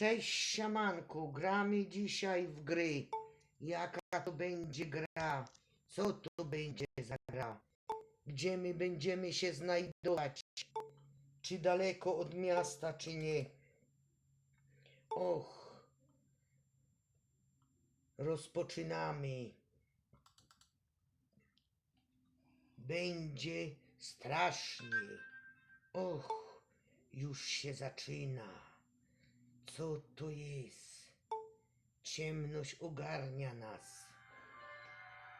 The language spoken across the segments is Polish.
Cześć siamanku, gramy dzisiaj w gry. Jaka to będzie gra? Co to będzie za gra? Gdzie my będziemy się znajdować? Czy daleko od miasta, czy nie? Och. Rozpoczynamy. Będzie strasznie. Och, już się zaczyna. Co to jest? Ciemność ogarnia nas.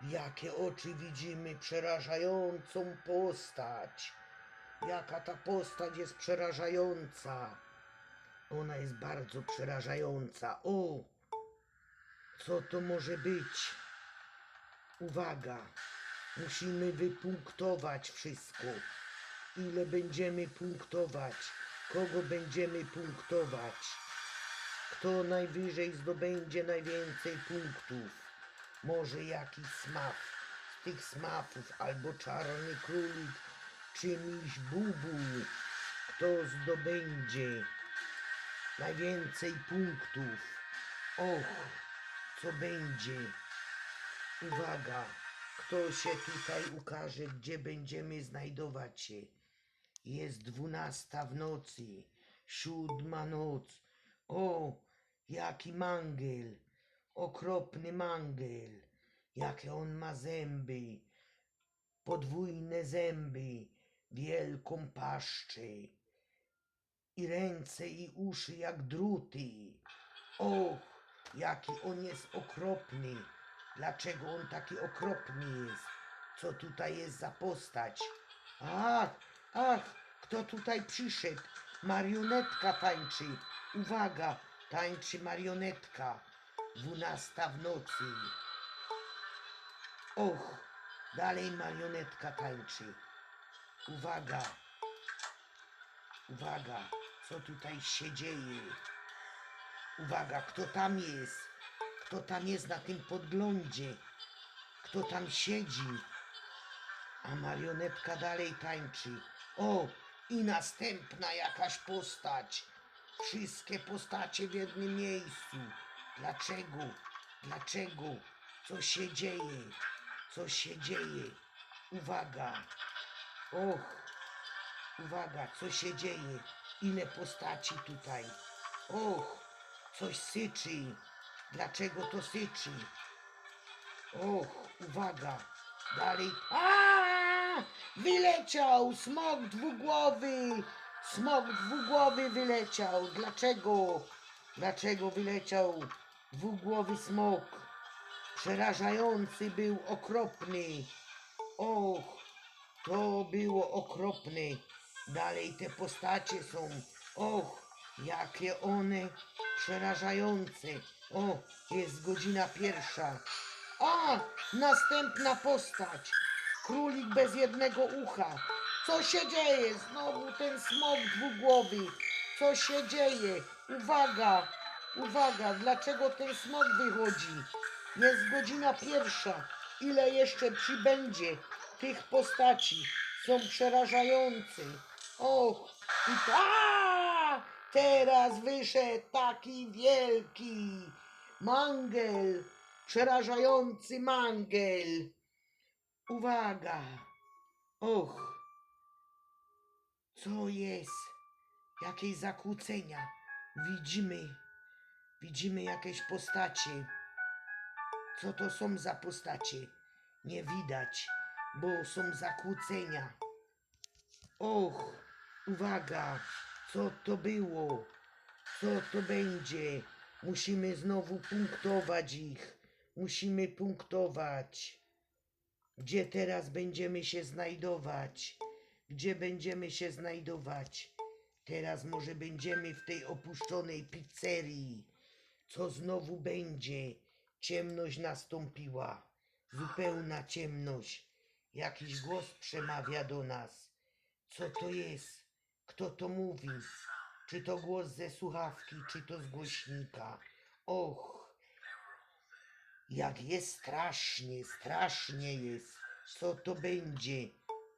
Jakie oczy widzimy przerażającą postać. Jaka ta postać jest przerażająca. Ona jest bardzo przerażająca. O! Co to może być? Uwaga! Musimy wypunktować wszystko. Ile będziemy punktować? Kogo będziemy punktować? Kto najwyżej zdobędzie najwięcej punktów? Może jakiś smaf z tych smafów, albo czarny królik, czy miś bubu. Kto zdobędzie najwięcej punktów? Och, co będzie? Uwaga, kto się tutaj ukaże, gdzie będziemy znajdować się? Jest dwunasta w nocy, siódma noc. O, jaki mangel, okropny mangel, jakie on ma zęby, podwójne zęby, wielką paszczę i ręce i uszy jak druty. Och, jaki on jest okropny. Dlaczego on taki okropny jest? Co tutaj jest za postać? Ach, ach, kto tutaj przyszedł? Marionetka tańczy. Uwaga, tańczy marionetka. Dwunasta w nocy. Och, dalej marionetka tańczy. Uwaga, uwaga, co tutaj się dzieje? Uwaga, kto tam jest? Kto tam jest na tym podglądzie? Kto tam siedzi? A marionetka dalej tańczy. O, i następna jakaś postać. Wszystkie postacie w jednym miejscu. Dlaczego? Dlaczego? Co się dzieje? Co się dzieje? Uwaga. Och, uwaga, co się dzieje? Ile postaci tutaj? Och, coś syczy. Dlaczego to syczy? Och, uwaga. Dalej. A! Wyleciał! Smok dwugłowy! Smok dwugłowy wyleciał. Dlaczego? Dlaczego wyleciał dwugłowy smok? Przerażający był, okropny. Och, to było okropne. Dalej te postacie są. Och, jakie one przerażające. O, jest godzina pierwsza. A, następna postać. Królik bez jednego ucha. Co się dzieje? Znowu ten smok dwugłowy. Co się dzieje? Uwaga, uwaga, dlaczego ten smok wychodzi? Jest godzina pierwsza. Ile jeszcze przybędzie tych postaci? Są przerażające. Och, i to... A! Teraz wyszedł taki wielki mangel, przerażający mangel. Uwaga! Och, co jest? Jakieś zakłócenia. Widzimy, widzimy jakieś postacie. Co to są za postacie? Nie widać, bo są zakłócenia. Och, uwaga, co to było? Co to będzie? Musimy znowu punktować ich. Musimy punktować. Gdzie teraz będziemy się znajdować? Gdzie będziemy się znajdować? Teraz może będziemy w tej opuszczonej pizzerii. Co znowu będzie? Ciemność nastąpiła. Zupełna ciemność. Jakiś głos przemawia do nas. Co to jest? Kto to mówi? Czy to głos ze słuchawki, czy to z głośnika? Och, jak jest strasznie, strasznie jest. Co to będzie?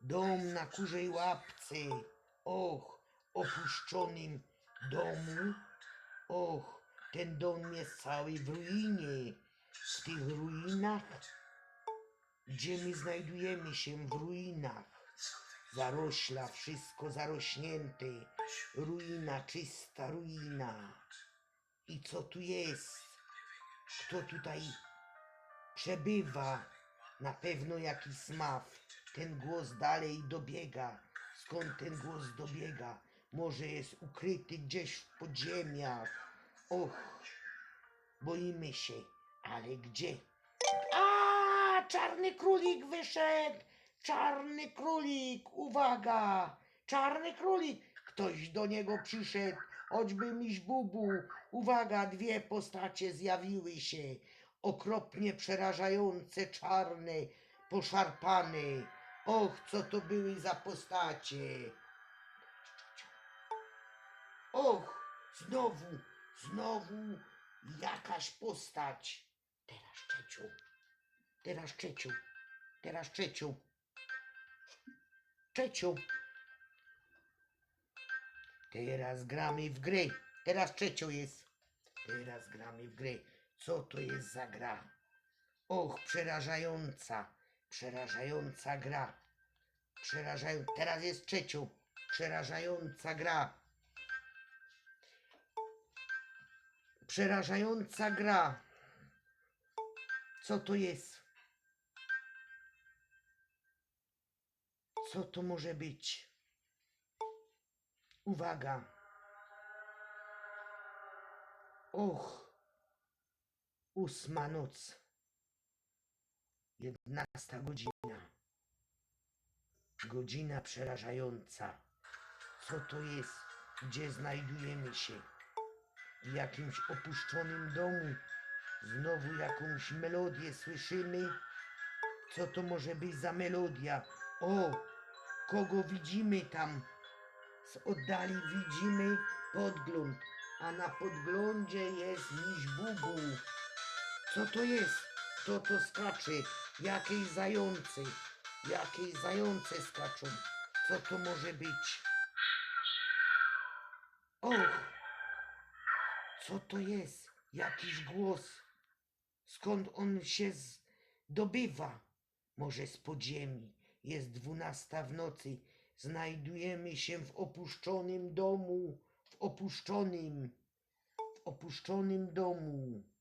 Dom na kurzej łapce. Och, opuszczonym domu. Och, ten dom jest cały w ruinie. W tych ruinach, gdzie my znajdujemy się w ruinach. Zarośla, wszystko zarośnięte. Ruina, czysta ruina. I co tu jest? Kto tutaj przebywa? Na pewno jakiś smaw. Ten głos dalej dobiega. Skąd ten głos dobiega? Może jest ukryty gdzieś w podziemiach. Och, boimy się, ale gdzie? A, czarny królik wyszedł! Czarny królik, uwaga! Czarny królik! Ktoś do niego przyszedł, choćby miś bubu. Uwaga, dwie postacie zjawiły się. Okropnie przerażające, czarne, poszarpane. Och, co to były za postacie! Och, znowu, znowu jakaś postać. Teraz Czeciu, teraz Czeciu, teraz Czeciu. Czeciu. Teraz gramy w gry. Teraz Czeciu jest. Teraz gramy w gry. Co to jest za gra? Och, przerażająca, przerażająca gra. Przerażają... Teraz jest Czeciu. Przerażająca gra. Przerażająca gra. Co to jest? Co to może być? Uwaga. Och. Ósma noc. Jedenasta godzina. Godzina przerażająca. Co to jest? Gdzie znajdujemy się? w jakimś opuszczonym domu. Znowu jakąś melodię słyszymy. Co to może być za melodia? O, kogo widzimy tam? Z oddali widzimy podgląd, a na podglądzie jest miś bubu. Co to jest? Kto to skacze? Jakieś zające? Jakieś zające skaczą? Co to może być? Och! Co to jest? Jakiś głos. Skąd on się zdobywa? Może z podziemi. Jest dwunasta w nocy. Znajdujemy się w opuszczonym domu. W opuszczonym. W opuszczonym domu.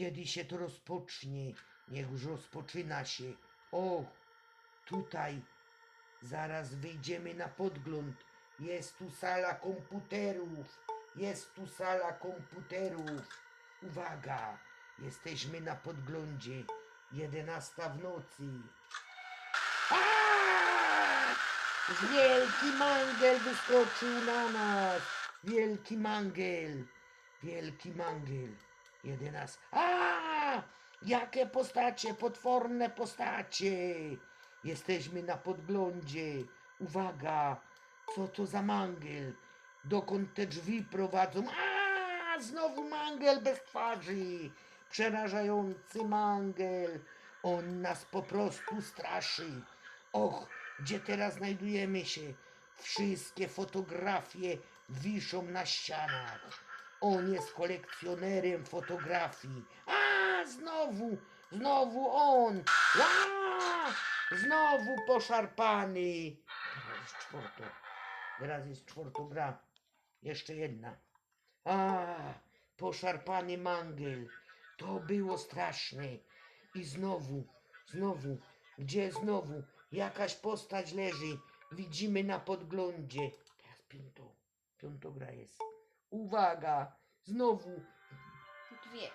Kiedy się to rozpocznie? Niech już rozpoczyna się. O, tutaj. Zaraz wyjdziemy na podgląd. Jest tu sala komputerów. Jest tu sala komputerów. Uwaga, jesteśmy na podglądzie. Jedenasta w nocy. Wielki mangel wyskoczył na nas. Wielki mangel. Wielki mangel. Jedenasta. A! Jakie postacie, potworne postacie. Jesteśmy na podglądzie. Uwaga, co to za mangel? Dokąd te drzwi prowadzą? A, znowu mangel bez twarzy. Przerażający mangel. On nas po prostu straszy. Och, gdzie teraz znajdujemy się? Wszystkie fotografie wiszą na ścianach. On jest kolekcjonerem fotografii. A, znowu, znowu on. A, znowu poszarpany. Teraz jest czwarto. Teraz jest czwarto gra. Jeszcze jedna. A, poszarpany mangel. To było straszne. I znowu, znowu, gdzie znowu jakaś postać leży. Widzimy na podglądzie. Teraz piąto, piąto gra jest. Uwaga, znowu, Dwie.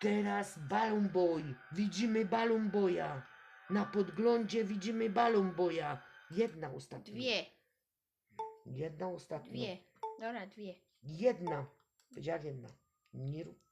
teraz Balloon Boy. Widzimy Balloon Boya. Na podglądzie widzimy Balloon Boya. Jedna ostatnia. Dwie. Jedna ostatnia. Dwie. Dobra, dwie. Jedna. Powiedziała jedna. Nie rób